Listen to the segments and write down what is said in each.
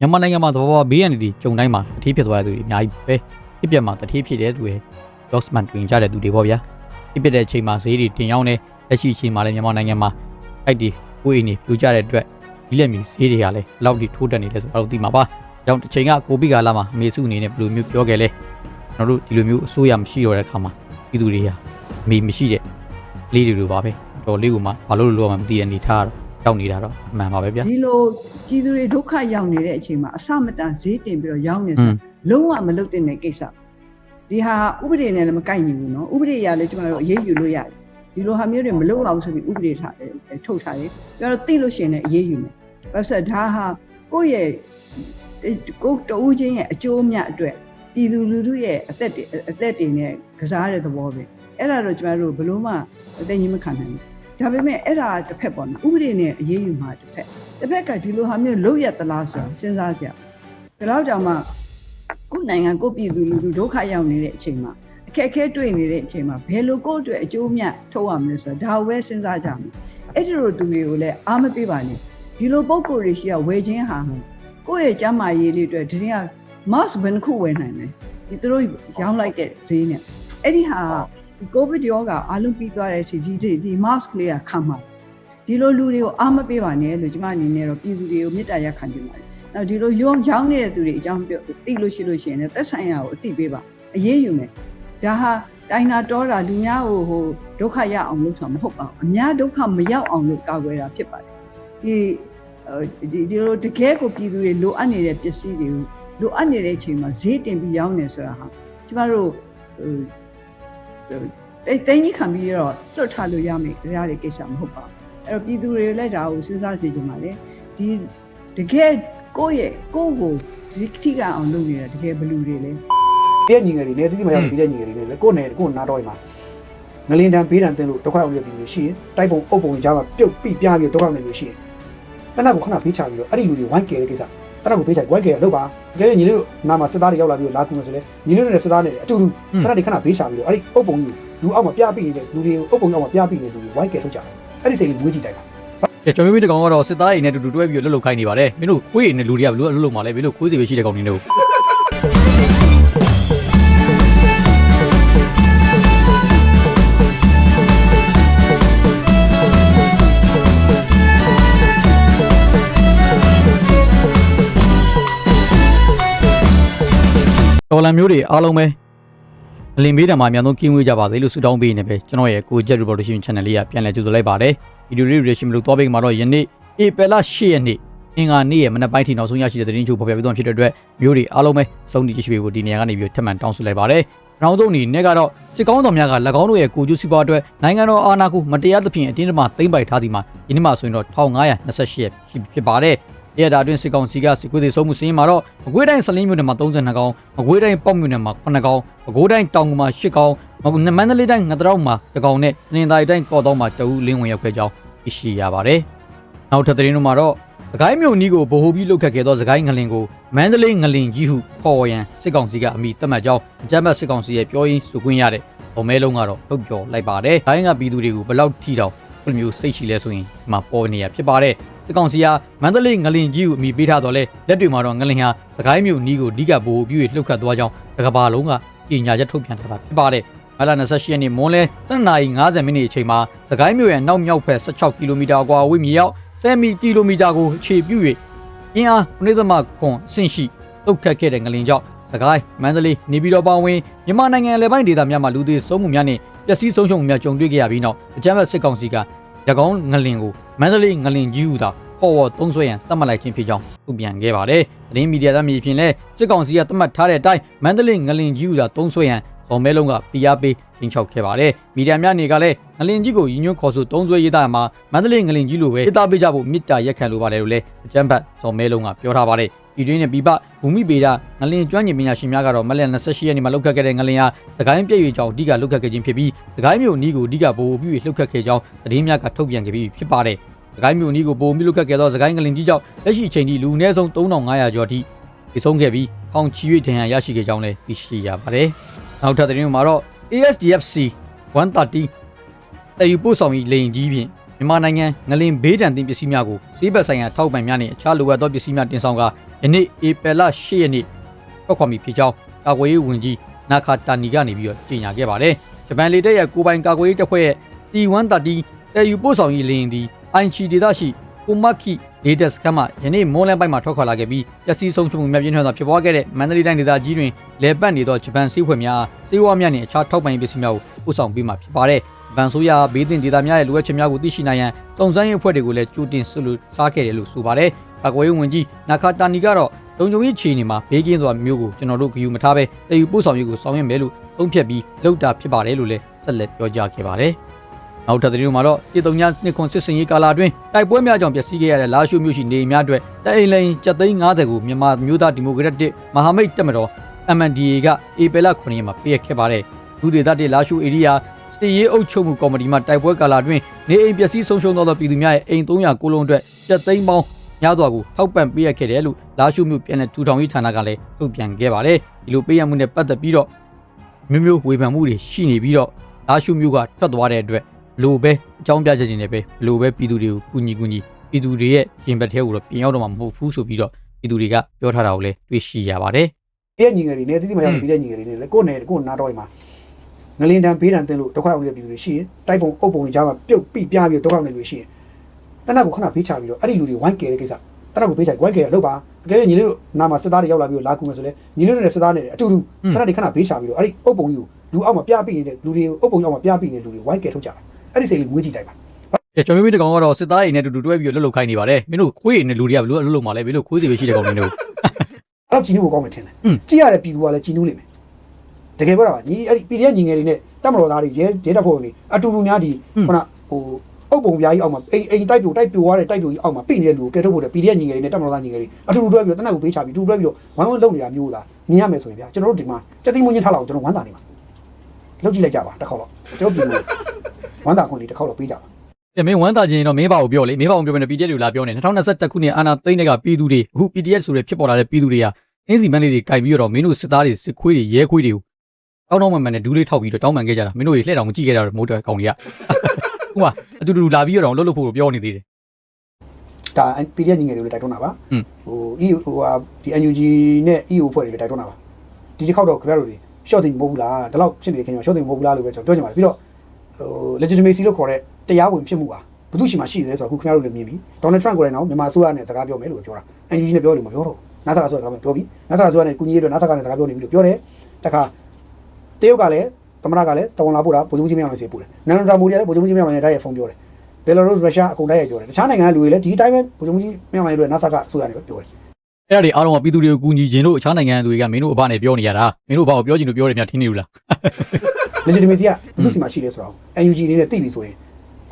မြန်မာနိုင်ငံမှာသဘောဝဘေးရန်တွေကြုံတိုင်းမှာတတိဖြစ်သွားတဲ့သူတွေအများကြီးပဲဖြစ်ပြမှာတတိဖြစ်တဲ့သူတွေ doxman တွင်ကြတဲ့သူတွေပေါ့ဗျာဖြစ်ပြတဲ့အချိန်မှာဈေးတွေတင်ရောက်နေလက်ရှိအချိန်မှာလည်းမြန်မာနိုင်ငံမှာအိုက်ဒီကိုယ်အိမ်နေပြိုကျတဲ့အတွက်ဒီလက်မီဈေးတွေကလည်းဘယ်လောက်ထိထိုးတက်နေလဲဆိုတော့သိမှာပါကြောင့်တစ်ချိန်ကကိုဗစ်ကာလမှာအမေစုအနေနဲ့ဘယ်လိုမျိုးပြောခဲ့လဲကျွန်တော်တို့ဒီလိုမျိုးအစိုးရမရှိတော့တဲ့အခါမှာပြည်သူတွေဟာအမေမရှိတဲ့လေးတွေလိုပါပဲတော်လေးကမှဘာလို့လို့မှမသိတဲ့အနေထားတော့ ရောက်နေတာတော့အမှန်ပါပဲဗျာဒီလိုပြည်သူတွေဒုက္ခရောက်နေတဲ့အချိန်မှာအဆမတန်ဈေးတင်ပြီးတော့ရောင်းနေဆိုလုံးဝမလုပ်တဲ့ကိစ္စဒီဟာဥပဒေနဲ့လည်းမကိုက်ညီဘူးနော်ဥပဒေအရလည်းကျွန်တော်တို့အရေးယူလို့ရတယ်ဒီလိုဟာမျိုးတွေမလုပ်အောင်ဆိုပြီးဥပဒေထားတယ်ထုတ်ထားတယ်ကျွန်တော်တို့သိလို့ရှိရင်လည်းအရေးယူမယ်ဘာလို့ဒါဟာကိုယ့်ရဲ့ကိုယ်တူးချင်းရဲ့အကျိုးအမြတ်အတွက်ပြည်သူလူထုရဲ့အသက်တွေအသက်တွေနဲ့ကစားတဲ့သဘောပဲအဲ့ဒါတော့ကျွန်တော်တို့ဘလို့မှအသိဉာဏ်မခံနိုင်ဘူး ဒါပေမဲ့အဲ့ဒါတစ်ဖက်ပေါ့နော်ဥပဒေနဲ့အရေးယူမှာတစ်ဖက်တစ်ဖက်ကဒီလိုဟာမျိုးလုပ်ရသလားဆိုတာစဉ်းစားကြဒါတော့ကြောင့်မှကိုယ်နိုင်ငံကိုယ်ပြည်သူလူထုဒုက္ခရောက်နေတဲ့အချိန်မှာအခက်အခဲတွေ့နေတဲ့အချိန်မှာဘယ်လိုကိုယ့်အတွက်အကျိုးမြတ်ထုတ်ရမလဲဆိုတာဒါကိုပဲစဉ်းစားကြမယ်အဲ့ဒီလိုသူတွေကိုလည်းအားမပေးပါနဲ့ဒီလိုပုံကိုယ်တွေရှိရဝယ်ခြင်းဟာကိုယ့်ရဲ့ကျန်းမာရေးလေးအတွက်ဒီနေ့က mask ဘယ်နှခုဝယ်နိုင်လဲဒီသူတို့ရောင်းလိုက်တဲ့ဈေးနဲ့အဲ့ဒီဟာ ဒီ covid ရောဂါအားလုံးပြီးသွားတဲ့အချိန်ဒီဒီဒီ mask လေးကခံမှာဒီလိုလူတွေကိုအားမပေးပါနဲ့လို့ကျွန်မအနေနဲ့တော့ပြည်သူတွေကိုမေတ္တာရက်ခံချင်ပါတယ်။နောက်ဒီလိုရောင်းရောင်းနေတဲ့သူတွေအကြောင်းပြောသိလို့ရှိလို့ရှိရင်လည်းသက်ဆိုင်ရာကိုအသိပေးပါအရေးယူမယ်။ဒါဟာတိုင်းနာတော်တာလူများကိုဟိုဒုက္ခရအောင်လုပ်တာမဟုတ်ပါဘူး။အများဒုက္ခမရောက်အောင်လို့ကာကွယ်တာဖြစ်ပါတယ်။ဒီဒီဒီလိုတကယ်ကိုပြည်သူတွေလိုအပ်နေတဲ့ပစ္စည်းတွေကိုလိုအပ်နေတဲ့အချိန်မှာဈေးတင်ပြီးရောင်းနေဆိုတာဟာကျမတို့ဟို အဲတိုင်းကြီးခံပြီးတော့လွတ်ထားလို့ရမယ်ရတဲ့ကိစ္စမဟုတ်ပါဘူးအဲ့တော့ပြည်သူတွေလည်းဒါကိုစဉ်းစားစေချင်ပါလေဒီတကယ်ကိုယ့်ရဲ့ကိုယ့်ကိုဈေးထိကအောင်လုပ်နေတာတကယ်ဘလူတွေလဲပြည့်ညီငယ်တွေနေတိတိမရောက်ပြည့်ညီငယ်တွေလည်းကိုယ့်နယ်ကိုယ့်နားတော့မှာငလင်တန်ဘေးတန်တင်လို့ဒုက္ခအောင်ရပြည်လို့ရှိရင်တိုက်ပုံအုပ်ပုံကြားမှာပြုတ်ပြပြပြီးဒုက္ခအောင်နေလို့ရှိရင်တနက်ကိုခဏဖေးချပြီးတော့အဲ့ဒီလူတွေဝိုင်းကဲတဲ့ကိစ္စ တနက်ကိုဖေးချဝိုင်းကဲတော့ပါတကယ်ညီလေးတို့နာမှာစစ်သားတွေရောက်လာပြီးတော့လာကူမယ်ဆိုလဲညီလေးတို့နဲ့စစ်သားတွေအတူတူတနက်တွေခဏဖေးချပြီးတော့အဲ့ဒီအုပ်ပုံကြီးလူအောက်မှာပြပြနေတဲ့လူတွေကိုအုပ်ပုံအောက်မှာပြပြနေတဲ့လူတွေဝိုင်းကဲထုတ်ကြတယ်အဲ့ဒီစိတ်လေးငွေးကြည့်တိုက်ပါကဲကျွန်တော်မျိုးတကောင်ကတော့စစ်သားတွေနဲ့တူတူတွဲပြီးလှုပ်လှုပ်ခိုင်းနေပါတယ်မင်းတို့ခွေးတွေနဲ့လူတွေကဘယ်လိုလှုပ်လှုပ်မှာလဲမင်းတို့ခွေးစီပဲရှိတဲ့ကောင်တွေနဲ့ တော်လန်မျိုးတွေအားလုံးပဲအလင်မေးတံမှာအများဆုံးကင်းဝေးကြပါစေလို့ဆုတောင်းပေးနေပဲကျွန်တော်ရဲ့ကိုဂျက် reportation channel လေးကပြန်လည်ကြိုဆိုလိုက်ပါတယ်ဗီဒီယိုလေး reaction လို့သွားပေးမှာတော့ယနေ့ဧပြီလ10ရက်နေ့အင်္ဂါနေ့ရဲ့မနက်ပိုင်းထိနောက်ဆုံးရရှိတဲ့သတင်းချို့ဖော်ပြပေးသွားဖြစ်တဲ့အတွက်မျိုးတွေအားလုံးပဲစုံတည်ကြည့်ရှုပေးဖို့ဒီနေရာကနေပြီးထပ်မံတောင်းဆိုလိုက်ပါတယ်နောက်ဆုံးအနေနဲ့ကတော့စစ်ကောင်းတော်များက၎င်းတို့ရဲ့ကိုကျူးစီပွားအတွက်နိုင်ငံတော်အာဏာကိုမတရားသဖြင့်အတင်းအဓမ္မသိမ်းပိုက်ထားသည်မှာယနေ့မှဆိုရင်တော့1528ရက်ရှိဖြစ်ပါတယ်။ ရတာအတွင်းစစ်ကောင်စီကစစ်ကွေးတွေဆုံးမှုစင်းမှာတော့မကွေးတိုင်းစလင်းမြို့နယ်မှာ32ကောင်မကွေးတိုင်းပေါ့မြို့နယ်မှာ9ကောင်ပဲခူးတိုင်းတောင်ကူမှာ10ကောင်မကွေးမန္တလေးတိုင်းငတရောက်မှာ1ကောင်နဲ့နှင်းတိုင်းတိုင်းကော့တောင်းမှာတအူးလင်းဝင်ရောက်ခဲ့ကြောင်းသိရှိရပါတယ်။နောက်ထပ်သတင်းတို့မှာတော့စကိုင်းမြို့နီးကိုဗဟိုပြီးလုတ်ခတ်ခဲ့သောစကိုင်းငလင်ကိုမန္တလေးငလင်ကြီးဟုခေါ်ဝရန်စစ်ကောင်စီကအမိသတ်မှတ်ကြောင်းအကြမ်းဖက်စစ်ကောင်စီရဲ့ပြောရင်းဆိုခွင့်ရတဲ့ဗမဲလုံးကတော့ထုတ်ပြောလိုက်ပါတယ်။ဒိုင်းကပြည်သူတွေကိုဘယ်လောက်ထိတောင် ဘယ်လိုမျိုးစိတ်ရှိလဲဆိုရင်ဒီမှာပေါ်နေရဖြစ်ပါတယ်။စစ်ကောင်စီကမန္တလေးငလင်ကြီးကိုအမိပေးထားတော့လဲလက်တွေမှာတော့ငလင်ဟာစကိုင်းမြို့နီးကိုအဓိကဗဟိုပြု၍လှုပ်ခတ်သွားကြောင်းတကဘာလုံးကကြေညာချက်ထုတ်ပြန်ထားတာဖြစ်ပါတယ်။မလ28ရက်နေ့မွန်းလဲ7:50မိနစ်အချိန်မှာစကိုင်းမြို့ရဲ့နောက်မြောက်ဘက်16ကီလိုမီတာအကွာအဝေးမြေရောက်10ကီလိုမီတာကိုအခြေပြု၍အင်းအားနှိသမခွန်အဆင့်ရှိတုတ်ခတ်ခဲ့တဲ့ငလင်ကြောင့်စကိုင်းမန္တလေးနေပြည်တော်ပါဝင်မြန်မာနိုင်ငံအလဲပိုင်းဒေသများမှာလူသေးဆုံးမှုများနဲ့ ပျက်စီးဆုံးရှုံးမှုများကြုံတွေ့ခဲ့ရပြီးနောက်အကြမ်းဖက်စစ်ကောင်စီကရကောင်းငလင်ကိုမန္တလေးငလင်ကြီးဟူသာပေါ်ဝသုံးဆွဲရန်သတ်မှတ်လိုက်ခြင်းဖြစ်ကြောင်းထုတ်ပြန်ခဲ့ပါတယ်။သတင်းမီဒီယာသားမြေပြင်လဲစစ်ကောင်စီကသတ်မှတ်ထားတဲ့အတိုင်းမန္တလေးငလင်ကြီးဟူသာသုံးဆွဲရန်ဇော်မဲလုံးကပြရပေးတင်ချောက်ခဲ့ပါတယ်။မီဒီယာများနေကလည်းငလင်ကြီးကိုရည်ညွှန်းခေါ်ဆိုသုံးဆွဲရေးသားမှာမန္တလေးငလင်ကြီးလိုပဲရေးသားပေးကြဖို့မြစ်တာရက်ခံလိုပါတယ်လို့လည်းအကြမ်းဖက်ဇော်မဲလုံးကပြောထားပါတယ်။ ပြည်တွင်းနဲ့ပြည်ပဘူမိပေဒငလင်ကျွမ်းကျင်ပညာရှင်များကတော့မလ28ရက်နေ့မှာလှုပ်ခတ်ခဲ့တဲ့ငလင်ဟာသခိုင်းပြည့်ရွေကြောင့်အဓိကလှုပ်ခတ်ခဲ့ခြင်းဖြစ်ပြီးသခိုင်းမြို့နီးကိုအဓိကဗဟိုပြု၍လှုပ်ခတ်ခဲ့ကြောင်းသတင်းများကထုတ်ပြန်ခဲ့ပြီးဖြစ်ပါတယ်။သခိုင်းမြို့နီးကိုဗဟိုပြုလှုပ်ခတ်ခဲ့သောသခိုင်းငလင်ကြီးကြောင့်လက်ရှိအချိန်ထိလူအနည်းဆုံး3500ကျော်ထိဒီဆုံးခဲ့ပြီးထောင်ချီ၍ဒဏ်ရာရရှိခဲ့ကြောင်းလည်းသိရှိရပါတယ်။နောက်ထပ်သတင်းမှာတော့ ASDFC 130တည်ယူပို့ဆောင်ရေးလေရင်ကြီးဖြင့်မြန်မာနိုင်ငံငလင်ဘေးဒဏ်တင်ပစ္စည်းများကိုဈေးဘက်ဆိုင်ရာထောက်ပံ့များနဲ့အခြားလိုအပ်သောပစ္စည်းများတင်ဆောင်က ယနေ့ဧပြီလ10ရက်နေ့ထွက်ခွာပြီဖြစ်ကြောင်းကာကွယ်ရေးဝန်ကြီးနာခါတာနီကနေပြီးတော့ကြေညာခဲ့ပါတယ်ဂျပန်လေတပ်ရဲ့ကိုပိုင်ကာကွယ်ရေးတပ်ဖွဲ့ရဲ့ C130 တည်ယူပို့ဆောင်ရေးလင်းဒီ INC ဒေသရှိကိုမခီလေတပ်စခန်းမှာယနေ့မွန်လယ်ပိုင်းမှာထွက်ခွာလာခဲ့ပြီးပျက်စီးဆုံးရှုံးမှုများပြင်းထန်စွာဖြစ်ပွားခဲ့တဲ့မန္တလေးတိုင်းဒေသကြီးတွင်လေပတ်နေသောဂျပန်စစ်ဖွဲ့များစေဝါများနှင့်အခြားထောက်ပံ့ရေးပစ္စည်းများကိုပို့ဆောင်ပေးမှာဖြစ်ပါတယ်။ဗန်ဆိုးရဘေးတင်ဒေသများရဲ့လိုအပ်ချက်များကိုသိရှိနိုင်ရန်တုံစမ်းရေးအဖွဲ့တွေကိုလည်းကြိုတင်ဆွလို့စားခဲ့တယ်လို့ဆိုပါတယ်။ ကာကွယ်ရေးဝန်ကြီးနာခါတာနီကတော့လုံခြုံရေးခြေအနေမှာဘေးကင်းစွာမျိုးကိုကျွန်တော်တို့ဂရုမထားဘဲတည်ယူပို့ဆောင်ရေးကိုဆောင်ရွက်မယ်လို့သုံးဖြတ်ပြီးလုပ်တာဖြစ်ပါတယ်လို့လည်းဆက်လက်ပြောကြားခဲ့ပါတယ်။နောက်ထပ်သတင်းမှာတော့ပြည်တုံညာနှစ်ခွန်စစ်စင်ရေးကာလအတွင်းတိုက်ပွဲများကြောင့်ပျက်စီးခဲ့ရတဲ့လာရှိုမြို့ရှိနေအိမ်များအတွက်တအိမ်လိန်7သိန်း50ကိုမြန်မာမျိုးသားဒီမိုကရက်တစ်မဟာမိတ်တပ်မတော် MNDA ကဧပြီလ9ရက်မှာပေးအပ်ခဲ့ပါတယ်။ဒုဒေသတစ်လာရှိုဧရိယာစီရေးအုပ်ချုပ်မှုကော်မတီမှတိုက်ပွဲကာလအတွင်းနေအိမ်ပျက်စီးဆုံးရှုံးသောပြည်သူများရဲ့အိမ်300ကိုလုံးအတွက်7သိန်းပေါင်း ညစွာကိုထောက်ပံ့ပေးရခဲ့တယ်လို့လာရှုမြို့ပြည်내ထူထောင်ရေးဌာနကလည်းထုတ်ပြန်ခဲ့ပါတယ်ဒီလိုပေးရမှုနဲ့ပတ်သက်ပြီးတော့မျိုးမျိုးဝေဖန်မှုတွေရှိနေပြီးတော့လာရှုမြို့ကထွက်သွားတဲ့အတွက်လိုပဲအကြောင်းပြချက်တွေနဲ့ပဲလိုပဲပြည်သူတွေကိုကူညီကူညီပြည်သူတွေရဲ့ရင်ဘတ်ထဲကိုတော့ပြင်ရောက်တော့မှာမဟုတ်ဘူးဆိုပြီးတော့ပြည်သူတွေကပြောထားတာကိုလည်းတွေ့ရှိရပါတယ်။တဲ့ညီငယ်တွေနေတိတိမရောက်ပြီးတဲ့ညီငယ်တွေနေလေကိုယ်နယ်ကိုယ်နားတော့မှာငလင်တန်ဘေးတန်တင်လို့ဒုက္ခရောက်နေတဲ့ပြည်သူတွေရှိရင်တိုက်ပုံအုပ်ပုံတွေကြားမှာပြုတ်ပိပြားပြီးဒုက္ခရောက်နေလူတွေရှိရင် တနက်ကိုခဏဖေးချပြီးတော့အဲ့ဒီလူတွေဝိုင်းကဲတဲ့ကိစ္စတနက်ကိုဖေးချဝိုင်းကဲရလို့ပါအကယ်၍ညီလေးတို့နာမှာစစ်သားတွေရောက်လာပြီးတော့လာကူမယ်ဆိုလဲညီလေးတို့နဲ့စစ်သားတွေအတူတူတနက်တွေခဏဖေးချပြီးတော့အဲ့ဒီအုပ်ပုံကြီးကိုလူအောက်မှာပြပိနေတဲ့လူတွေကိုအုပ်ပုံအောက်မှာပြပိနေတဲ့လူတွေဝိုင်းကဲထုတ်ကြတာအဲ့ဒီစိတ်လေးငွေးကြည့်တိုက်ပါ။ကျွန်တော်မျိုးတကောင်ကတော့စစ်သားတွေနဲ့တူတူတွဲပြီးလှုပ်လှုပ်ခိုင်းနေပါတယ်။မင်းတို့ခွေးတွေနဲ့လူတွေကဘယ်လိုလှုပ်လှုပ်မှလဲမင်းတို့ခွေးစီပဲရှိတဲ့ကောင်တွေတို့အဲ့တော့ကြည်နူးကိုကောင်းမှထင်တယ်อืมကြည့်ရတဲ့ပြည်သူကလည်းကြည်နူးလိမ့်မယ်တကယ်ပြောတာပါညီအဲ့ဒီ PDF ညီငယ်တွေနဲ့တက်မတော်သားတွေရဲဒေတာဖို့နေအတူတူများဒီခုနဟို အုပ်ပုံပြားကြီးအောက်မှာအိမ်အိမ်တိုက်ပြိုတိုက်ပြိုသွားတဲ့တိုက်ပြိုကြီးအောက်မှာပိနေတဲ့လူကိုကဲထုတ်ဖို့တဲ့ PDF ညီငယ်တွေနဲ့တက်မတော်သားညီငယ်တွေအတူတူတွဲပြီးတော့တနက်ကိုပေးချပြီးတူတွဲပြီးတော့ဝိုင်းဝန်းလုံနေတာမျိုးသာမြင်ရမယ်ဆိုရင်ဗျာကျွန်တော်တို့ဒီမှာစက်သိမွေးချင်းထားလောက်ကျွန်တော်ဝမ်းသာနေမှာလောက်ကြည့်လိုက်ကြပါတစ်ခေါက်တော့ကျွန်တော်ပြည်သူဝမ်းသာခွင့်လေးတစ်ခေါက်တော့ပေးကြပါ။ပြမင်းဝမ်းသာခြင်းတော့မင်းပါကိုပြောလေမင်းပါကိုပြောမယ် PDF တွေလာပြောနေ2021ခုနှစ်အာနာသိန်းတဲ့ကပြည်သူတွေအခု PDF ဆိုတဲ့ဖြစ်ပေါ်လာတဲ့ပြည်သူတွေဟာအင်းစီမန်းလေးတွေကြိုက်ပြီးတော့မင်းတို့စစ်သားတွေစစ်ခွေးတွေရဲခွေးတွေကိုတောင်းတောင်းမှန်မှန်နဲ့ဒူးလေးထောက်ပြီးတော့တောင်းပန်ခဲ့ကြတာမင်းတို့တွေလှည့်တော်မကြည့်ခဲ့ကြတော့မဟုတ်တဲ့ကောင်တွေက ဟုတ်ပါအတူတူလာပြီးတော့လှုပ်လှုပ်ဖို့ပြောနေသေးတယ်ဒါ PDF ညီငယ်တွေလည်းတိုက်တွန်းတာပါอืมဟို EU ဟိုဟာဒီ NUG နဲ့ EU ဖွဲ့တွေလည်းတိုက်တွန်းတာပါဒီတစ်ခေါက်တော့ခင်ဗျားတို့တွေ short တင်မဟုတ်ဘူးလားဒီလောက်ဖြစ်နေခင်ဗျာ short တင်မဟုတ်ဘူးလားလို့ပဲကျွန်တော်ပြောချင်ပါတယ်ပြီးတော့ဟို legitimacy လို့ခေါ်တဲ့တရားဝင်ဖြစ်မှုပါဘယ်သူရှိမှရှိတယ်ဆိုတော့အခုခင်ဗျားတို့လည်းမြင်ပြီ Donald Trump ကိုလည်းနော်မြန်မာအစိုးရနဲ့စကားပြောမယ်လို့ပြောတာ NUG နဲ့ပြောလို့မပြောတော့ဘူး NASA ကဆိုတော့ပြောပြီး NASA ကဆိုတော့ကုညီရေးအတွက် NASA ကလည်းစကားပြောနေပြီလို့ပြောတယ်တခါတရုတ်ကလည်း သမရကလည်းတဝန်လာပို့တာဗိုလ်ချုပ်ကြီးမြောင်လည်းစေပို့တယ်နန္ဒရာမိုဒီကလည်းဗိုလ်ချုပ်ကြီးမြောင်လည်းတိုက်ရိုက်ဖုန်းပြောတယ်ဘယ်လာရုစ်ရုရှားအကုန်တိုက်ရိုက်ပြောတယ်တခြားနိုင်ငံကလူတွေလည်းဒီအတိုင်းပဲဗိုလ်ချုပ်ကြီးမြောင်လည်းအတွက် NASA ကအစိုးရနဲ့ပဲပြောတယ်အဲ့ဒါတွေအားလုံးကပြည်သူတွေကိုကူညီခြင်းလို့အခြားနိုင်ငံတွေကမင်းတို့အဘနဲ့ပြောနေရတာမင်းတို့ဘာကိုပြောချင်လို့ပြောတယ်များထင်နေလို့လား legitimacy ကဘယ်သူစီမှာရှိလဲဆိုတော့ NUG အနေနဲ့သိပြီဆိုရင်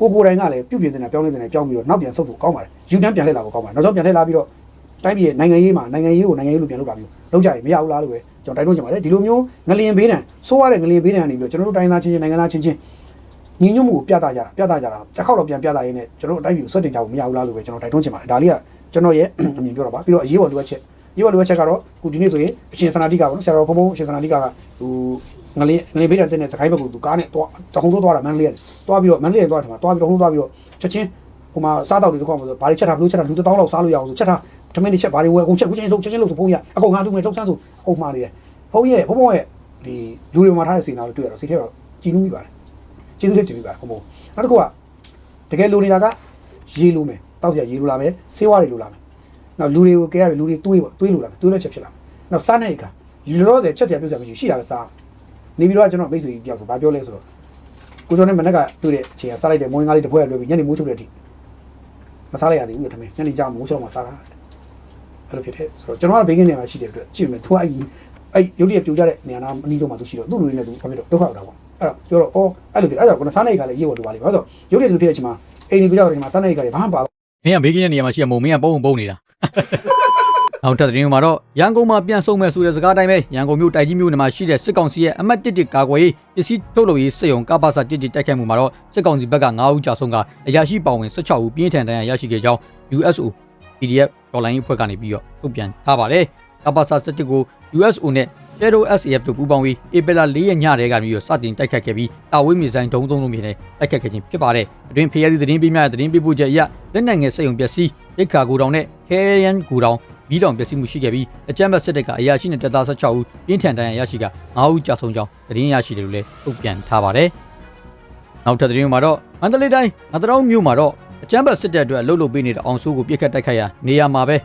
ကိုကိုယ်တိုင်ကလည်းပြုပြင်တင်တာပြောင်းလဲတင်တာပြောင်းပြီးတော့နောက်ပြန်ဆုတ်ဖို့ကောင်းပါတယ်ယူတန်းပြန်လှည့်လာဖို့ကောင်းပါတယ်နောက်ဆုံးပြန်လှည့်လာပြီးတော့တိုင်းပြည်ရဲ့နိုင်ငံရေးမှာနိုင်ငံရေးကိုနိုင်ငံရေးလိုပြန်လုပ်တာမျိုး လုပ်ကြရင်မရဘူးလားလို့ပဲကျွန်တော်တိုက်တွန်းချင်ပါတယ်ဒီလိုမျိုးငလျင်ဘေးဒဏ်ဆိုးရတဲ့ငလျင်ဘေးဒဏ်ကနေပြီးတော့ကျွန်တော်တို့တိုင်းသားချင်းချင်းနိုင်ငံသားချင်းချင်းညီညွတ်မှုကိုပြသကြပြသကြတာတစ်ခေါက်တော့ပြန်ပြသရင်းနဲ့ကျွန်တော်တို့အတိုင်းပြည်ကိုဆွတ်တင်ကြဖို့မရဘူးလားလို့ပဲကျွန်တော်တိုက်တွန်းချင်ပါတယ်ဒါလေးကကျွန်တော်ရဲ့အမြင်ပြောတာပါပြီးတော့အရေးပေါ်လိုအပ်ချက်အရေးပေါ်လိုအပ်ချက်ကတော့ခုဒီနေ့ဆိုရင်အရှင်စနာတိကပေါ့နော်ဆရာတော်ဘုံဘုံအရှင်စနာတိကကဟိုငလေးငလေးဘေးတန်တဲ့စကိုင်းဘက်ကိုသူကားနဲ့သွားတခုံးသွားတာမန္တလေးကနေသွားပြီးတော့မန္တလေးကနေသွားတယ်မှာသွားပြီးတော့ဟုံးသွားပြီးတော့ချက်ချင်းဟိုမှာစားတော့တွေတစ်ခေါက်မှာဆိုဘာတွေချက်ထားဘလို့ချက်ထားလူတစ်တောင်းလောက်စားလို့ရအောင်ဆိုချက်ထား ထမင်းတွေချက်ဘာတွေဝယ်အကုန်ချက်ခုချင်းလုံးချက်ချင်းလုံးဆိုဖုန်းရအကုန်ငါလူငယ်လုံးဆန်းဆိုအကုန်မှားနေတယ်ဖုန်းရဲ့ဘုံဘုံရဲ့ဒီလူတွေမှာထားတဲ့စီနာကိုတွေ့ရတော့စီထဲတော့ကြည်နူးမိပါတယ်ကျေးဇူးတင်တင်မိပါတယ်ဘုံဘုံနောက်တစ်ခုကတကယ်လိုနေတာကရေးလို့မယ်တောက်စရာရေးလို့လာမယ်ဆေးဝါးတွေလိုလာမယ်နောက်လူတွေကိုကဲရပြီလူတွေတွေးပေါ့တွေးလို့လာမယ်တွေးလို့ချက်ဖြစ်လာမယ်နောက်စားနေအခါလူလောဆယ်ချက်စရာပြုတ်စရာမရှိရှိတာပဲစားနေပြီးတော့ကျွန်တော်မိတ်ဆွေကြီးတယောက်ဆိုဘာပြောလဲဆိုတော့ကိုကျော်နဲ့မနက်ကတွေ့တဲ့အချိန်ကစားလိုက်တယ်မွေးငါးလေးတစ်ပွဲလွှဲပြီးညနေမိုးချုပ်တဲ့အထိမစားလိုက်ရသေးဘူးလို့ထမင်းညနေကျမိုးချုပ်မှစားတာ အဲ့လိုဖြစ်တယ်ဆိုတော့ကျွန်တော်ကဘေးကင်းနေမှာရှိတဲ့အတွက်ကြည့်မယ်သူကအဲ့အဲ့ရုပ်တရက်ပြိုကြတဲ့နေရာနာအနည်းဆုံးမှာသူရှိတော့သူ့လူတွေနဲ့သူဘာဖြစ်တော့ဒုက္ခရောက်တာပေါ့အဲ့တော့ပြောတော့အော်အဲ့လိုဖြစ်အဲ့တော့ကိုစားနေကလည်းရေးဖို့လိုပါလိမ့်မယ်ဆိုတော့ရုပ်တရက်လိုဖြစ်တဲ့အချိန်မှာအိမ်နေပြကြတဲ့အချိန်မှာစားနေကလည်းဘာမှမပါမင်းကဘေးကင်းတဲ့နေရာမှာရှိရမို့မင်းကပုံပုံပုံနေတာနောက်ထပ်သတင်းမှာတော့ရန်ကုန်မှာပြန်ဆုံမဲ့ဆိုတဲ့စကားတိုင်းပဲရန်ကုန်မြို့တိုက်ကြီးမြို့နယ်မှာရှိတဲ့စစ်ကောင်စီရဲ့အမတ်တစ်တစ်ကာကွယ်ရေးပစ္စည်းထုတ်လုပ်ရေးစစ်ရုံကပ္ပစာတစ်တစ်တိုက်ခိုက်မှုမှာတော့စစ်ကောင်စီဘက်က9ဦးကြာဆုံးကအရာရှိပါဝင်16ဦးပြင်းထန်ဒဏ်ရာရရှိခဲ့ကြောင်း USO PDF ဒေါ်လာရင်းအဖွဲ့ကနေပြီးတော့ထုတ်ပြန်ထားပါတယ်ကပ္ပစာစစ်တစ်ကို USO နဲ့ Shadow SAF တို့ပူးပေါင်းပြီးဧပြီလ4ရက်ညတည်းကနေပြီးတော့စတင်တိုက်ခတ်ခဲ့ပြီးတာဝေးမြေဆိုင်ဒုံသုံးလုံးမြေနဲ့တိုက်ခတ်ခဲ့ခြင်းဖြစ်ပါတယ်။အတွင်ဖျက်ရသည့်သတင်းပေးများတဲ့သတင်းပေးပို့ချက်အရလက်နက်ငယ်စက်ရုံပျက်စီးရိတ်ခါကူတောင်နဲ့ KN ကူတောင်မီးတောင်ပျက်စီးမှုရှိခဲ့ပြီးအကြမ်းဖက်စစ်တပ်ကအရာရှိနဲ့တပ်သား16ဦးပြင်းထန်ဒဏ်ရာရရှိက9ဦးကြာဆုံးကြောင်းသတင်းရရှိတယ်လို့လည်းထုတ်ပြန်ထားပါတယ်။နောက်ထပ်သတင်းမှာတော့မန္တလေးတိုင်းငတရောင်းမြို့မှာတော့ အကြမ်းဖက်စစ်တပ်အတွက်အလုပ်လုပ်ပေးနေတဲ့အောင်စိုးကိုပြစ်ခတ်တိုက်ခိုက်ရာနေရာမှာပဲ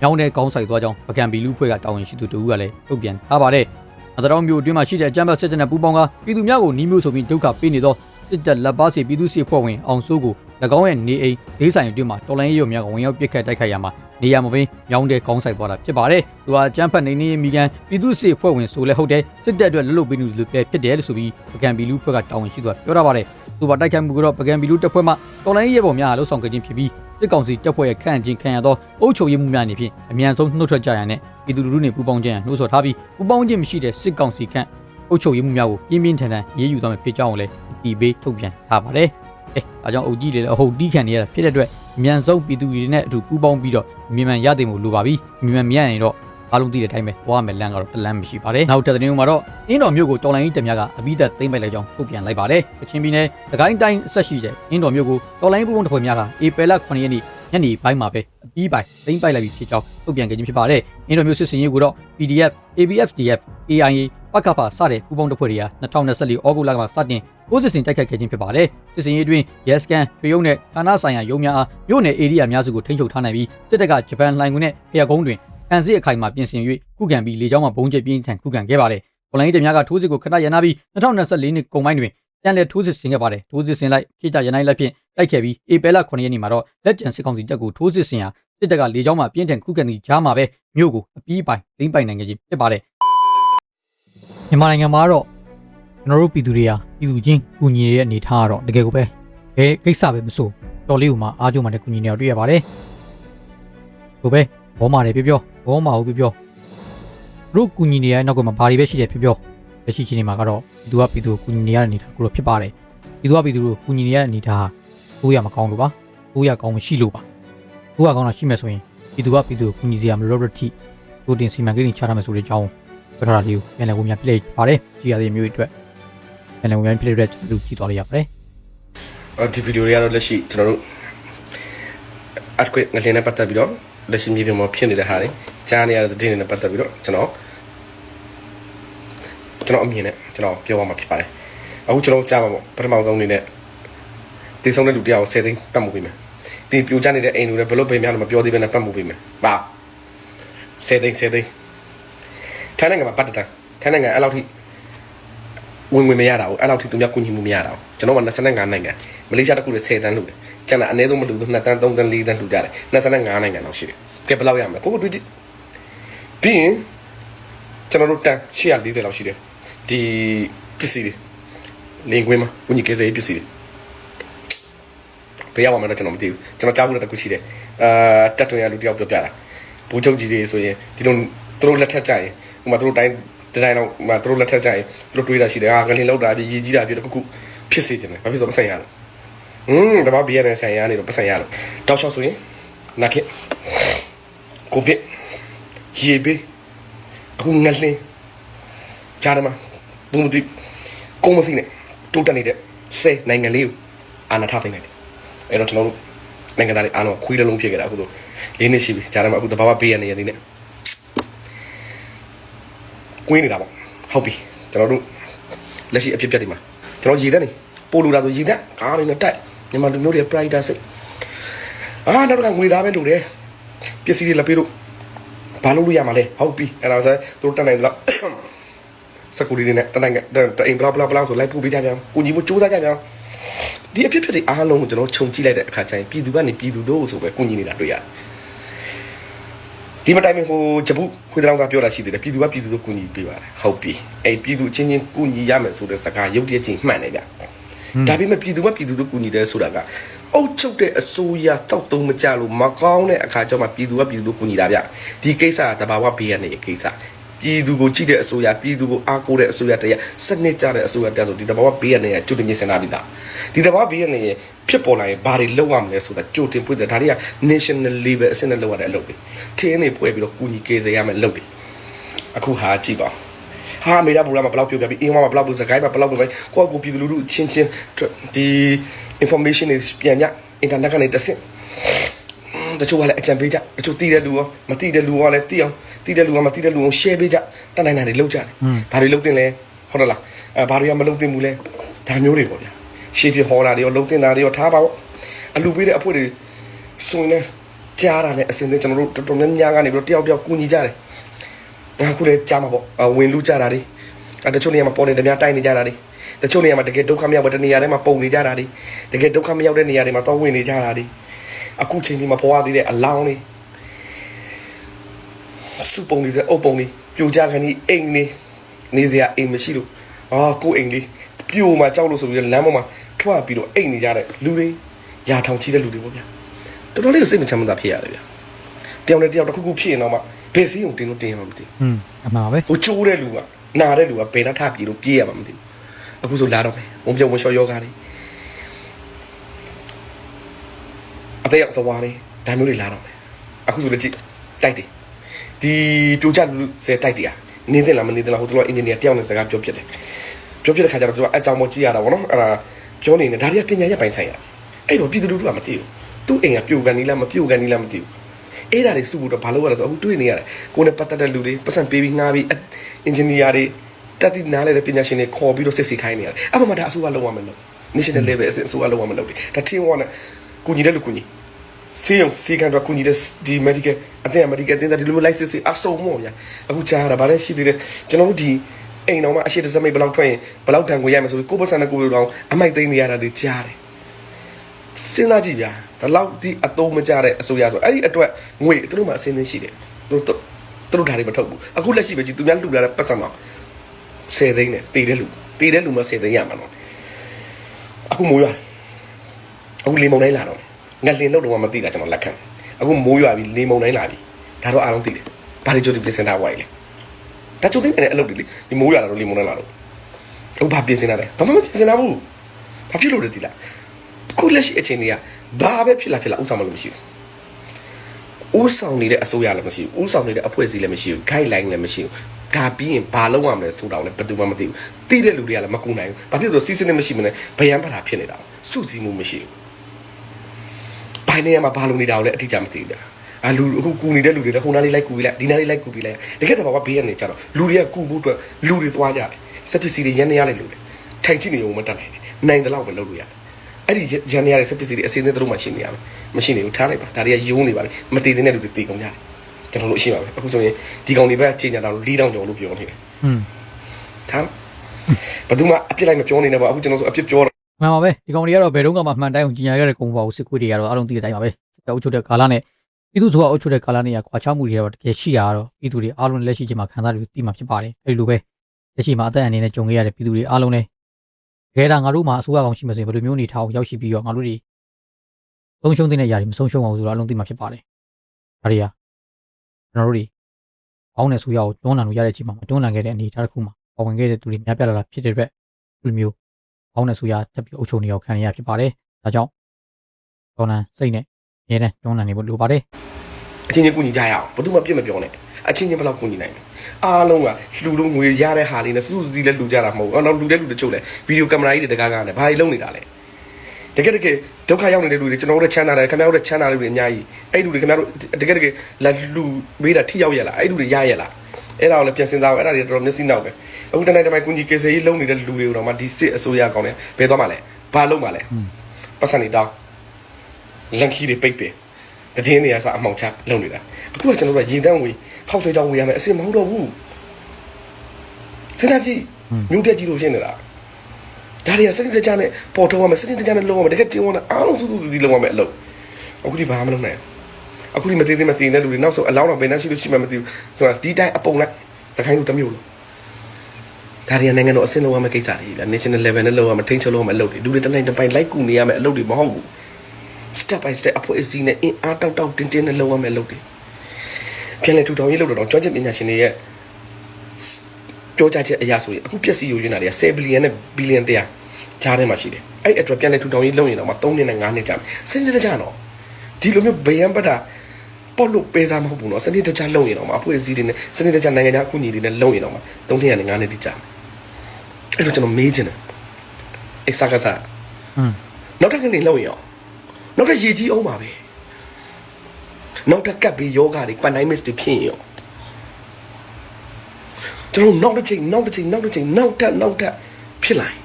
ညောင်းတဲ့ကောင်းဆိုင်သွားကြောင်းပကံပီလူဖွဲ့ကတာဝန်ရှိသူတို့ကလည်းထုတ်ပြန်ထားပါတယ်။ငတရောင်းမြို့အတွင်းမှာရှိတဲ့အကြမ်းဖက်စစ်တပ်နဲ့ပူးပေါင်းကပြည်သူများကိုနှီးမျိုးဆိုပြီးဒုက္ခပေးနေသောစစ်တပ်လက်ပါစီပြည်သူစစ်ဖွဲ့ဝင်အောင်စိုးကို၎င်းရဲ့နေအိမ်ဒေးဆိုင်အတွင်းမှာတော်လိုင်းရုံများကဝင်ရောက်ပစ်ခတ်တိုက်ခိုက်ရမှာ နေရာမှာပင်ရောင်းတဲ့ကောင်းဆိုင်သွားတာဖြစ်ပါတယ်။သူဟာကျန်းဖတ်နေနေမိကန်ပြည်သူစစ်ဖွဲ့ဝင်ဆိုလဲဟုတ်တယ်စစ်တပ်အတွက်လှုပ်လှုပ်ပေးနေလို့ပဲဖြစ်တယ်လို့ဆိုပြီးပကံပီလူဖွဲ့ကတာဝန်ရှိသူကပြောထားပါတယ်။သူပါတိုက်ခိုက်မှုကတော့ပကံပီလူတပ်ဖွဲ့မှတော်လိုင်းရဲဘော်များလှုပ်ဆောင်ခဲ့ခြင်းဖြစ်ပြီးစစ်ကောင်စီတပ်ဖွဲ့ရဲ့ခန့်အချင်းခံရသောအုပ်ချုပ်ရေးမှုများအနေဖြင့်အမြန်ဆုံးနှုတ်ထွက်ကြရန်နဲ့ပြည်သူလူထုနှင့်ပူးပေါင်းခြင်းရန်နှိုးဆော်ထားပြီးပူးပေါင်းခြင်းမရှိတဲ့စစ်ကောင်စီခန့်အုပ်ချုပ်ရေးမှုများကိုပြင်းပြင်းထန်ထန်ရေးယူသွားမယ်ဖြစ်ကြောင်းကိုလည်းဒီဘေးထုတ်ပြန်ထားပါတယ်။အဲအဲကြောင့်အုပ်ကြီးတွေလည်းအဟုတ်တီးခံနေရတာဖြစ်တဲ့အတွက်အ မြန်ဆုံးပြည်သူတွေနဲ့အတူပူးပေါင်းပြီးတော့မြန်မာရတဲ့မှုလိုပါပြီ။မြန်မာမရရင်တော့အားလုံးသိတဲ့အတိုင်းပဲသွားမယ်လမ်းကတော့တလမ်းမရှိပါတယ်။နောက်တစ်သတင်းမှာတော့အင်းတော်မြို့ကိုတော်လိုင်းကြီးတမများကအပိသက်သိမ့်ပိုက်လိုက်ကြောင်းထုတ်ပြန်လိုက်ပါတယ်။ကချင်ပြည်နယ်သခိုင်းတိုင်းအဆက်ရှိတဲ့အင်းတော်မြို့ကိုတော်လိုင်းပူပုံတစ်ဖွဲ့များကဧပြီလ9ရက်နေ့ညနေပိုင်းမှာပဲအ ပြီးပိုင်းသိမ့်ပိုက်လိုက်ပြီးဖြစ်ကြောင်းထုတ်ပြန်ခဲ့ခြင်းဖြစ်ပါတယ်။အင်းတော်မြို့စစ်စင်ရေးကိုတော့ PDF, ABFDF, AIA ပကဖာစတဲ့ပူပေါင်းတပ်ဖွဲ့တွေက2024ဩဂုတ်လကမှစတင်ပိုးစစ်စင်တိုက်ခိုက်ခဲ့ခြင်းဖြစ်ပါတယ်။စစ်စင်ရေးအတွင်း Yes Can ထွေရုံနဲ့ဌာနဆိုင်ရာရုံးများအားမြို့နယ်ဧရိယာများစုကိုထိန်းချုပ်ထားနိုင်ပြီးစစ်တပ်ကဂျပန်လှိုင်ဝင်နဲ့ဖျက်ကုန်းတွင်ခံစစ်အခိုင်မှာပြင်ဆင်၍ခုခံပြီးလေကြောင်းမှဘုံကျဲပြင်းထန်ခုခံခဲ့ပါတယ်။ပလိုင်းတပ်များကထိုးစစ်ကိုခဏရန်နာပြီး2024နှစ်ကုန်ပိုင်းတွင် ပြန်လည်ထိုးစစ်ဆင်ခဲ့ပါတယ်။ထိုးစစ်ဆင်လိုက်ခိတရနိုင်လက်ဖြင့်တိုက်ခဲ့ပြီးဧပြီလ9ရက်နေ့မှာတော့လက်ကျန်စစ်ကောင်စီတပ်ကိုထိုးစစ်ဆင်ရာစစ်တပ်ကလေကြောင်းမှပြင်းထန်ခုခံပြီးကြားမှာပဲမြို့ကိုအပြီးပိုင်သိမ်းပိုင်နိုင်ခဲ့ခြင်းဖြစ်ပါတယ်။မြန်မာနိုင်ငံမှာတော့ကျွန်တော်တို့ပြည်သူတွေဟာပြည်သူချင်းကူညီနေတဲ့အနေအထားကတော့တကယ်ကိုပဲဘယ်ကိစ္စပဲမဆိုတော်လေးကိုမှအားကြုံမှလည်းကူညီနေတော့တွေ့ရပါတယ်။ကိုပဲဘောမာတယ်ပြောပြောဘောမာဟုတ်ပြောပြောတို့ကူညီနေရတဲ့နောက်ကမှဘာတွေပဲရှိတယ်ပြောပြော လက်ရှိချင်းနေမှာကတော့ပြည်သူကပြည်သူကိုကူညီနေရတဲ့အနေအထားကိုတော့ဖြစ်ပါတယ်။ပြည်သူကပြည်သူကိုကူညီနေရတဲ့အနေအထားဟာဘိုးရမကောင်းလို့ပါဘိုးရကောင်းမရှိလို့ပါဘိုးရကောင်းတာရှိမှဆိုရင်ပြည်သူကပြည်သူကိုကူညီစရာမလိုတော့တိကိုတင်စီမံကိန်းတွေချထားမယ်ဆိုတဲ့အကြောင်းပြောထားတာလေးကိုပြန်လည်ဝင်များပြလိုက်ပါတယ်ကြည်ရတဲ့မျိုးတွေအတွက်ပြန်လည်ဝင်များပြလိုက်တဲ့ကျွန်တော်တို့ကြည့်သွားလိုက်ရပါတယ်အော်ဒီဗီဒီယိုတွေကတော့လက်ရှိကျွန်တော်တို့ earthquake ငလျင်နဲ့ပတ်သက်ပြီးတော့လက်ရှိမြေပြင်မှာဖြစ်နေတဲ့ဟာတွေကြားနေရတဲ့သတင်းတွေနဲ့ပတ်သက်ပြီးတော့ကျွန်တော် ကျွန်တော်အမြင်နဲ့ကျွန်တော်ပြောပါမှာဖြစ်ပါတယ်အခုကျွန်တော်ကြားပါပေါ့ပထမဆုံးအနေနဲ့တည်ဆုံးတဲ့လူတရားကို10သိန်းပတ်မှုပေးမယ်ပြီးပြိုကျနေတဲ့အိမ်လူတွေဘယ်လို့ပဲများလို့မပြောသေးဘဲနဲ့ပတ်မှုပေးမယ်ပါ10သိန်း10သိန်းထိုင်းနိုင်ငံမှာပတ်တတန်ထိုင်းနိုင်ငံအဲ့လောက်ထိဝင်ဝင်မရတာဘူးအဲ့လောက်ထိသူများကုညီမှုမရတာဘူးကျွန်တော်က25နိုင်ငံမလေးရှားတစ်ခုလည်း10တန်းလူတယ်ကျန်တာအနည်းဆုံးမလူဘူး2တန်း3တန်း4တန်းလူကြတယ်25နိုင်ငံလောက်ရှိတယ်ကဲဘယ်လောက်ရမလဲကိုကိုတွေ့ကြည့်ပြီးရင်ကျွန်တော်တို့တန်း140လောက်ရှိတယ် ဒီပစ္စည်းတွေလင်ကွင်းမှာကုညီကဲစေးပစ္စည်းတွေဘယ်ရောက်မှမလဲကျွန်တော်မသိဘူးကျွန်တော်ကြားဘူးတဲ့တစ်ခုရှိတယ်အာတက်တွင်ရလူတယောက်ပြောပြတာဘူချုပ်ကြီးတွေဆိုရင်ဒီလိုသူတို့လက်ထက်ကြရင်ဥပမာသူတို့တိုင်းဒီတိုင်းတော့ဥပမာသူတို့လက်ထက်ကြရင်သူတို့တွေးတာရှိတယ်ဟာငလင်လောက်တာပြီးရေးကြီးတာပြီးတော့ခုခုဖြစ်စေတယ်ဘာဖြစ်လို့မဆိုင်ရလဲอืมတဘာဘီရနဲ့ဆိုင်ရနေတော့မဆိုင်ရလို့တောက်ချောက်ဆိုရင်နာခေကိုဗစ်ရေဘေးအခုငလင်ကြားတယ်မှာ ဘူးမသိကိုမသိနဲ့တိုးတက်နေတဲ့ဆယ်နိုင်ငံလေးကိုအာဏာထားသိမ်းလိုက်တယ်အဲ့တော့ကျွန်တော်တို့နိုင်ငံသားတွေအားလုံးခွေးတစ်လုံးဖြစ်ခဲ့တာအခုတို့လေးနှစ်ရှိပြီကြားတယ်မှာအခုတဘာဘဘေးရနေရနေနဲ့ကွင်းနေတာပေါ့ဟုတ်ပြီကျွန်တော်တို့လက်ရှိအဖြစ်ပြက်တွေမှာကျွန်တော်ရည်သက်နေပို့လူတာဆိုရည်သက်ကားလေးနဲ့တိုက်မြန်မာလူမျိုးတွေ pride စိတ်အာနောက်တစ်ခါငွေသားပဲလူတယ်ပစ္စည်းတွေလက်ပေးလို့ဘာလုပ်လို့ရမှာလဲဟုတ်ပြီအဲ့ဒါဆိုသူတို့တက်နိုင်တော့ စကူရီတွေနဲ့တနိုင်တအိမ်ဘလာဘလာဘလာဆိုလိုက်ပို့ပေးကြပြန်ကိုကြီးမစူးစမ်းကြပြန်ဒီအဖြစ်ဖြစ်တွေအားလုံးကိုကျွန်တော်ခြုံကြည့်လိုက်တဲ့အခါကျရင်ပြည်သူကနေပြည်သူတို့ဆိုပဲကိုကြီးနေတာတွေ့ရတယ်ဒီမတိုင်မဟိုဂျပူခွေးတောင်ကပြောတာရှိသေးတယ်ပြည်သူကပြည်သူတို့ကူညီပေးပါတယ်ဟုတ်ပြီအဲ့ပြည်သူချင်းချင်းကူညီရမယ်ဆိုတဲ့စကားရုပ်တရက်ချင်းမှန်တယ်ဗျဒါပေမဲ့ပြည်သူကပြည်သူတို့ကူညီတယ်ဆိုတာကအုတ်ချုပ်တဲ့အစိုးရတောက်တုံးမကြလို့မကောင်းတဲ့အခါကျမှပြည်သူကပြည်သူတို့ကူညီတာဗျဒီကိစ္စကတဘာဝဘေးရနေတဲ့ကိစ္စ ပြည်သူကိုကြည့်တဲ့အစိုးရပြည်သူကိုအားကိုးတဲ့အစိုးရတရားစနစ်ကြတဲ့အစိုးရတရားဆိုဒီတဘာဝဘေးရနေတဲ့ကျွတ်တင်မြင်စင်တာပြီးသားဒီတဘာဝဘေးရနေတဲ့ဖြစ်ပေါ်လာရင်ဘာတွေလုပ်ရမလဲဆိုတာကြိုတင်ပွင့်တဲ့ဒါတွေက national level အဆင့်နဲ့လုပ်ရတဲ့အလုပ်တွေထင်းနေဖွဲ့ပြီးတော့ကူညီကေစေရမယ်လုပ်တွေအခုဟာကြည့်ပါဟာမေရာဘူလာမှာဘလောက်ပြောပြပြီးအင်းမမှာဘလောက်ပြောစကိုင်းမှာဘလောက်ပြောပဲကိုယ့်ကိုပြည်သူလူထုချင်းချင်းဒီ information တွေပြန်ည internet ကနေတက်ဆင့် တချို့ကလည်းအကြံပေးကြတချို့တီးတဲ့လူရောမတီးတဲ့လူရောလည်းတီးအောင်တီးတဲ့လူကမတီးတဲ့လူကို share ပေးကြတတ်နိုင်တာတွေလုပ်ကြတယ်ဘာတွေလုပ်တင်လဲဟုတ်တယ်လားအဲဘာတွေကမလုပ်တင်ဘူးလဲဒါမျိုးတွေပေါ့ဗျာရှေးပြဟောတာတွေရောလုပ်တင်တာတွေရောထားပါပေါ့အလူပေးတဲ့အဖွက်တွေဆိုရင်လည်းကြားတာနဲ့အစင်းနဲ့ကျွန်တော်တို့တော်တော်များများကနေပြီးတော့တယောက်တယောက်ကူညီကြတယ်အခုလည်းကြားမှာပေါ့ဝင်လူကြတာတွေအဲတချို့နေရာမှာပေါ်နေတယ်များတိုက်နေကြတာတွေတချို့နေရာမှာတကယ်ဒုက္ခမရောက်တဲ့နေရာတွေမှာပုံနေကြတာတွေတကယ်ဒုက္ခမရောက်တဲ့နေရာတွေမှာတော့ဝင်နေကြတာတွေ အခုချိန်ဒီမှာဖွားသေးတဲ့အလောင်းလေးစုပုံလေးစအုပ်ပုံလေးပြိုကြခဏီအိမ်လေးနေစရာအိမ်မရှိလို့အာကိုအိမ်လေးပြိုမှာကြောက်လို့ဆိုပြီးတော့လမ်းပေါ်မှာထွက်ပြီးတော့အိမ်နေကြတဲ့လူတွေရာထောင်ချီတဲ့လူတွေပေါ့ဗျာတော်တော်လေးစိတ်မချမ်းသာဖြစ်ရတယ်ဗျာတယောက်နဲ့တယောက်တစ်ခုခုဖြစ်ရင်တော့မှဘယ်စည်းုံတင်လို့တင်ရမှာမသိဘူးอืมအမှန်ပါပဲဟိုချိုးတဲ့လူကနာတဲ့လူကဘယ်နှထပြေလို့ပြေးရမှာမသိဘူးအခုဆိုလာတော့မယ်ဝန်ပြုံဝန်လျှော်ယောဂါတွေ သက်ရောက်သွားတယ်ဒါမျိုးတွေလာတော့မယ်အခုဆိုလည်းကြည့်တိုက်တယ်ဒီပြိုချလူစဲတိုက်တယ်อ่ะနင်းတယ်လားမနင်းတယ်လားဟိုတို့ကအင်ဂျင်နီယာတယောက်နဲ့စကားပြောပြတယ်ပြောပြတဲ့ခါကျတော့သူကအကြောင်းမကြည့်ရတာဗောနော်အဲ့ဒါပြောနေတယ်ဒါတွေကပညာရပိုင်ဆိုင်ရအဲ့တော့ပြည်သူလူထုကမသိဘူးသူ့အိမ်ကပြိုကန်နီးလားမပြိုကန်နီးလားမသိဘူးအဲ့ဒါတွေစုဖို့တော့ဘာလို့ရလဲဆိုတော့အခုတွေ့နေရတယ်ကိုယ်နဲ့ပတ်သက်တဲ့လူတွေပတ်စံပေးပြီးငှားပြီးအင်ဂျင်နီယာတွေတက်တိနားလဲတဲ့ပညာရှင်တွေခေါ်ပြီးတော့စစ်စီခိုင်းနေရတယ်အဲ့မှာမှဒါအစိုးရလုံးဝမလုပ် national level အစိုးရလုံးဝမလုပ်တယ်ဒါ team 1နဲ့ကိုညီတဲ့လူကိုညီ စေယုံစေကန်တော့ကိုညီတဲ့ဒီ medical အသင်း medical အသင်းဒီလိုမျိုး license အစုံမောဗျာအခုကြားရတာဗာလဲရှိသေးတယ်ကျွန်တော်တို့ဒီအိမ်တော်မှာအရှိတစမိတ်ဘယ်လောက်ထွက်ရင်ဘယ်လောက်ခံကိုရမယ်ဆိုပြီးကိုယ့်ပတ်စံနဲ့ကိုယ်တို့တော့အမိုက်သိမ်းနေရတာတွေကြားတယ်စဉ်းစားကြည့်ဗျာဒီလောက်ဒီအသုံးမကျတဲ့အစိုးရဆိုအဲ့ဒီအတွက်ငွေသူတို့မှအစင်းသင်းရှိတယ်သူတို့သူတို့ဓာတ်တွေမထုတ်ဘူးအခုလက်ရှိပဲကြည့်သူများလှူလာတဲ့ပတ်စံတော့10သိန်းနဲ့တည်တဲ့လူတည်တဲ့လူမှ10သိန်းရမှာတော့အခုမိုးရွာအခုလေမုန်တိုင်းလာတော့ ငက်လင်လို့တော့မသိတာကျွန်တော်လက်ခံအခုမိုးရွာပြီလေမုန်တိုင်းလာပြီဒါတော့အားလုံးသိတယ်ဘာတွေကြိုတင်ပြင်ဆင်ထားဝိုင်းလေဒါကြိုတင်နေတဲ့အလုပ်တွေလေဒီမိုးရွာလာတော့လေမုန်တိုင်းလာတော့အခုဘာပြင်ဆင်တာလဲဘာမှမပြင်ဆင်တာဘူးဘာဖြစ်လို့လဲဒီလားခုလက်ရှိအခြေအနေကဘာပဲဖြစ်လာဖြစ်လာဥဆောင်မလို့မရှိဘူးဥဆောင်နေတဲ့အစိုးရလည်းမရှိဘူးဥဆောင်နေတဲ့အဖွဲ့အစည်းလည်းမရှိဘူး guideline လည်းမရှိဘူးဒါပြီးရင်ဘာလုပ်ရမလဲဆိုတာကိုလည်းဘယ်သူမှမသိဘူးသိတဲ့လူတွေကလည်းမကူနိုင်ဘူးဘာဖြစ်လို့စီစဉ်နေမရှိမလဲဗယံပတာဖြစ်နေတာစုစည်းမှုမရှိဘူး ဘိုင်းနေရမှာဘာလုပ်နေတာကိုလည်းအတိအကျမသိဘူးအာလူအခုကူနေတဲ့လူတွေလည်းခုနားလေးလိုက်ကူပြီးလိုက်ဒီနားလေးလိုက်ကူပြီးလိုက်တကယ်တော့ဘာဘေးကနေကြတော့လူတွေကကူဖို့အတွက်လူတွေသွားကြတယ်စက်ပစ္စည်းတွေရန်နေရလိုက်လို့လေထိုင်ကြည့်နေုံမတတ်နိုင်ဘူးနိုင်တယ်လို့ပဲလုပ်လို့ရတယ်အဲ့ဒီရန်ရတဲ့စက်ပစ္စည်းတွေအစင်းသေးတို့မှရှိနေရမယ်မရှိနေဘူးထားလိုက်ပါဒါတွေကယိုးနေပါလေမတည်တဲ့လူတွေတည်ကုန်ကြတယ်ကျွန်တော်တို့ရှိပါပဲအခုဆိုရင်ဒီကောင်တွေပဲချိန်ညာတော့၄တောင်ကျော်လို့ပြောနေတယ်อืมထားဘယ်သူမှအပြစ်လိုက်မပြောနေနဲ့ပါအခုကျွန်တော်ဆိုအပြစ်ပြောတာ မှန်ပါပဲဒီကောင်တွေကတော့ဘယ်တော့မှမှန်တိုင်းအောင်ကြီးညာရတဲ့ကုန်းပါဘူးစစ်ကွေးတွေကတော့အားလုံးသိတဲ့အတိုင်းပါပဲစစ်တပ်အုပ်ချုပ်တဲ့ကာလနဲ့ပြည်သူ့ဆိုတာအုပ်ချုပ်တဲ့ကာလနဲ့ကွာခြားမှုတွေတော့တကယ်ရှိတာကတော့ပြည်သူတွေအားလုံးလက်ရှိချိန်မှာခံစားပြီးသိမှာဖြစ်ပါတယ်အဲဒီလိုပဲလက်ရှိမှာအသက်အန္တရာယ်နဲ့ကြုံခဲ့ရတဲ့ပြည်သူတွေအားလုံးလည်းတကယ်ဒါငါတို့မှာအစိုးရကောင်ရှိမှဆိုရင်ဘယ်လိုမျိုးနေထားအောင်ရောက်ရှိပြီးတော့ငါတို့တွေဆုံးရှုံးတဲ့နေရာတွေမဆုံးရှုံးအောင်ဆိုတော့အလုံးသိမှာဖြစ်ပါတယ်ဒါတွေကကျွန်တော်တို့တွေအောင်းတဲ့ဆိုရကိုတွန်းလှန်လို့ရတဲ့ချိန်မှာမတွန်းလှန်ခဲ့တဲ့အနေအထားတစ်ခုမှာပေါ်ဝင်ခဲ့တဲ့သူတွေများပြားလာတာဖြစ်တဲ့အတွက်ဒီလိုမျိုး ကောင်းတဲ့ဆိုရတက်ပြီးအုပ်ချုပ်နေရောက်ခံရဖြစ်ပါတယ်။ဒါကြောင့်ဒေါနန်စိတ်နဲ့အများနဲ့တွန်းလှန်နေဖို့လိုပါတယ်အချင်းချင်းကူညီကြရအောင်ဘယ်သူမှပြစ်မပြောနဲ့အချင်းချင်းဘယ်လောက်ကူညီနိုင်လဲအားလုံးကလှူလို့ငွေရတဲ့ဟာလေးနဲ့စုစုစည်းလည်းလှူကြတာမဟုတ်ဘူးအော်တော့လှူတဲ့လူတချို့လည်းဗီဒီယိုကင်မရာကြီးတွေတကားကားနဲ့ဘာတွေလုပ်နေတာလဲတကယ်တကယ်ဒုက္ခရောက်နေတဲ့လူတွေကျွန်တော်တို့ချမ်းသာတယ်ခင်ဗျားတို့ချမ်းသာတဲ့လူတွေအများကြီးအဲ့လူတွေခင်ဗျားတို့တကယ်တကယ်လာလူမေးတာထိရောက်ရလားအဲ့လူတွေရရလား အဲ့ဒါကိုလည်းပြန်စင်စားအောင်အဲ့ဒါတွေတော်တော်မျက်စိနောက်ပဲအခုတနေ့တမိုင်ကူညီကေဆေးကြီးလုံးနေတဲ့လူတွေကိုတော့မှဒီစစ်အစိုးရကောင်းတယ်ဘယ်သွားမှလဲဘာလုပ်မှလဲပတ်စံနေတောင်းလန်ခီတွေပိတ်ပင်တည်င်းနေရစအမောင်ချလုံနေတာအခုကကျွန်တော်တို့ကရေတန်းဝေခောက်ဆွေးတောင်းဝေရမယ်အစင်မဟုတ်တော့ဘူးစဉ်းစားကြည့်မြို့ပြက်ကြီးလို့ဖြစ်နေတာဒါတွေကစနစ်တကျနဲ့ပေါ်ထုတ်ရမယ်စနစ်တကျနဲ့လုပ်ရမယ်တကယ်တင်ဝင်အားလုံးစုစုစည်းစည်းလုပ်ရမယ်အလုပ်အခုဒီဘာမှမလုပ်နိုင် အခုဒီမသေးသေးမသေးတဲ့လူတွေနောက်ဆုံးအလောင်းတော့ဘယ်နှရှိလို့ရှိမှမသိဘူးဆိုတာဒီတိုင်းအပုံလိုက်စကိုင်းလူတစ်မျိုးလို့ဒါတွေကနိုင်ငံတော်အဆင့်လောက်ရမယ့်ကိစ္စတွေဗျာ national level နဲ့လောက်ရမယ့်ထိန်းချုပ်လောက်ရမယ့်အလုပ်တွေလူတွေတစ်နိုင်တစ်ပိုင်လိုက်ကူနေရမယ့်အလုပ်တွေမဟုတ်ဘူး step by step အဖွဲ့အစည်းနဲ့အင်အားတောက်တောက်တင်းတင်းနဲ့လုပ်ရမယ့်အလုပ်တွေပြန်လေထူထောင်ရေးလုပ်တော့ကျွမ်းကျင်ပညာရှင်တွေရဲ့ပြောကြချက်အရာဆိုရင်အခုပျက်စီးယူရင်းတာတွေက10ဘီလီယံနဲ့ဘီလီယံတရားကြားထဲမှာရှိတယ်အဲ့အတွက်ပြန်လေထူထောင်ရေးလုပ်ရင်တော့မှ3နှစ်နဲ့5နှစ်ကြာမယ်စနစ်တကျတော့ဒီလိုမျိုးဗယံပတ္တာ ပေါ့လို့ပေးစားမဟုတ်ဘူးเนาะစနစ်တကျလုပ်ရင်တော့မှအဖွဲ့အစည်းတွေနဲ့စနစ်တကျနိုင်ငံခြားအခုညီတွေနဲ့လုပ်ရင်တော့မှ3နှစ်နဲ့5နှစ်တိကြာမယ်အဲ့လိုကျွန်တော်မေးချင်တယ်အဲ့စကားစား ။อืม နောက်တစ်ခါနေလောက်ရင်ရောနောက်တစ်ရေကြီးအောင်ပါပဲ နောက်ထပ်ကပ်ပြီးယောဂတွေ pandemic တွေဖြစ်ရင်ရောကျွန်တော်နောက်တစ်ချိန်နောက်တစ်ချိန်နောက်တစ်ချိန်နောက်ထပ်နောက်ထပ်ဖြစ်လာရင်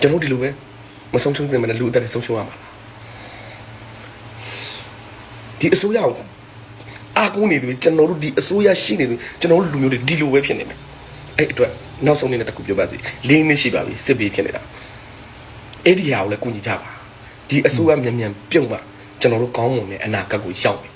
ကျွန်တော်ဒီလိုပဲမဆုံးရှုံးသင့်မနဲ့လူအသက်တွေဆုံးရှုံးရမှာလား ဒီအစိုးရကိုအာကုန်းနေတယ်ကျွန်တော်တို့ဒီအစိုးရရှိနေတယ်ကျွန်တော်တို့လူမျိုးတွေဒီလိုပဲဖြစ်နေမယ်အဲ့အတွက်နောက်ဆုံးနေတဲ့တစ်ခုပြောပါစီလေးနှစ်ရှိပါပြီစစ်ပြေးဖြစ်နေတာအဲ့ဒီဟာကိုလည်းကုညီကြပါဒီအစိုးရမြန်မြန်ပြုတ်မှကျွန်တော်တို့ကောင်းမွန်တဲ့အနာဂတ်ကိုရောက်မယ်